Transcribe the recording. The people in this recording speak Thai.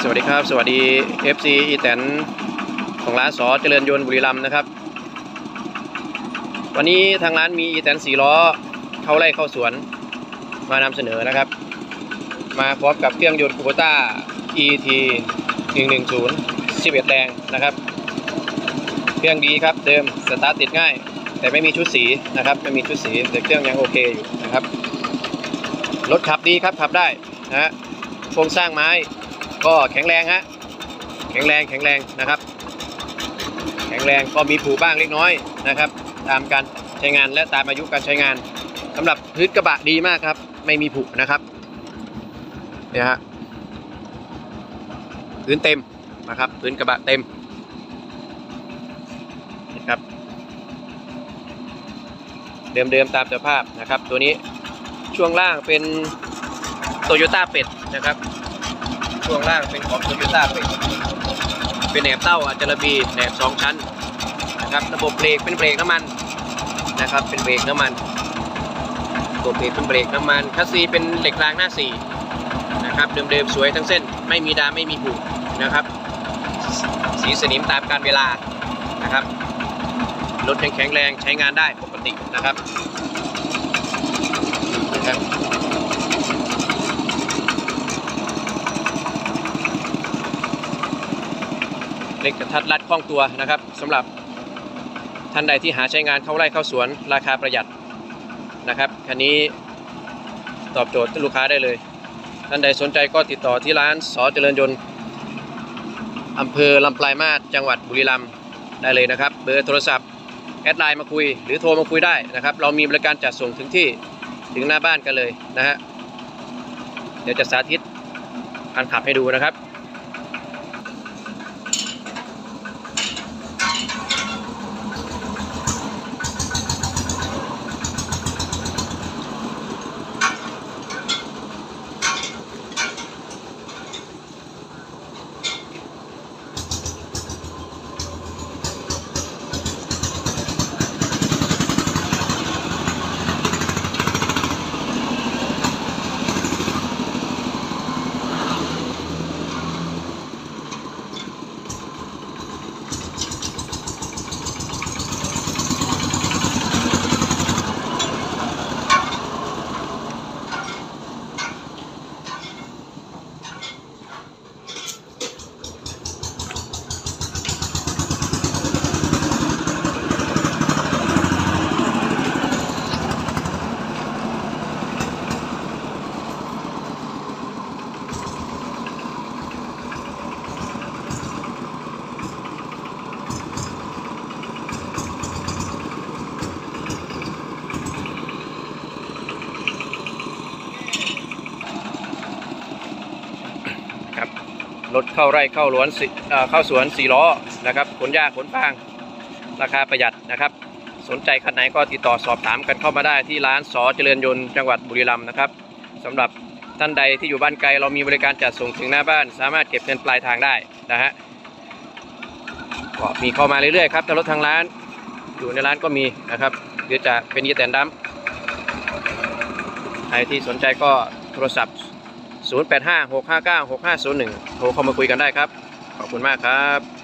สวัสดีครับ สวัสดี FC อีแตนของร้านสอเจริญยนต์บุรีรัมย์นะครับ วันนี้ทางร้านมีอีแตนสีล้อเข้าไร่เข้าสวนมานำเสนอนะครับ มาพร้อมกับเครื่องยนต์คูโบต้า ET 110 11แรงนะครับ เครื่องดีครับเดิมสตาร์ทติดง่าย แต่ไม่มีชุดสีนะครับไม่มีชุดสีแต่เครื่องยังโอเคอยู่นะครับรถขับดีครับขับได้นะฮะโครงสร้างไม้ ก็แข็งแรงฮะแข็งแรงแข็งแรงนะครับ แข็งแรงก็มีผูบ้างเล็กน้อยนะครับ ตามการใช้งานและตามอายุการใช้งานสำหรับพื้นกระบะดีมากครับ ไม่มีผุนะครับเนี่ยฮะพื้นเต็มนะครับพื้นกระบะเต็มนะครับเดิมๆตามสภาพนะครับ ตัวนี้ช่วงล่างเป็นโตโยต้าเป็ดนะครับ ช่วงล่างเป็นของโตโยต้าเป็นเป็นแหนบเต้าอาจารบีแหนบสองชั้นนะครับระบบเบรกเป็นเบรกน้ำมันนะครับเป็นเบรกน้ำมันระบบเบรกเป็นเบรกน้ำมันคัสซีเป็นเหล็กรางหน้าสี่นะครับเดิมๆสวยทั้งเส้นไม่มีดาไม่มีผุนะครับ สีสนิมตามการเวลานะครับรถยังแข็งแรงใช้งานได้ปกตินะครับ เล็กกระทัดรัดคล่องตัวนะครับสำหรับท่านใดที่หาใช้งานเข้าไร่เข้าสวนราคาประหยัดนะครับคันนี้ตอบโจทย์ลูกค้าได้เลย ท่านใดสนใจก็ติดต่อที่ร้านสอเจริญยนต์อำเภอลำปลายมาศจังหวัดบุรีรัมย์ได้เลยนะครับ เบอร์โทรศัพท์แอดไลน์มาคุย หรือโทรมาคุยได้นะครับ เรามีบริการจัดส่งถึงที่ถึงหน้าบ้านกันเลยนะฮะเดี๋ยวจะสาธิตการขับให้ดูนะครับ ครับรถเข้าไร่เข้าล้วนสเข้าสวนสี่ล้อนะครับขนหญ้าขนฟางราคาประหยัดนะครับ สนใจคันไหนก็ติดต่อสอบถามกันเข้ามาได้ที่ร้านสอเจริญยนต์จังหวัดบุรีรัมย์นะครับสำหรับท่านใดที่อยู่บ้านไกลเรามีบริการจัดส่งถึงหน้าบ้าน สามารถเก็บเงินปลายทางได้นะฮะก็มีเข้ามาเรื่อยๆครับถ้ารถทางร้านอยู่ในร้านก็มีนะครับหรือจะเป็นยีแตนดัมใครที่สนใจก็โทรศัพท์ 0856596501 โทรเข้ามาคุยกันได้ครับ ขอบคุณมากครับ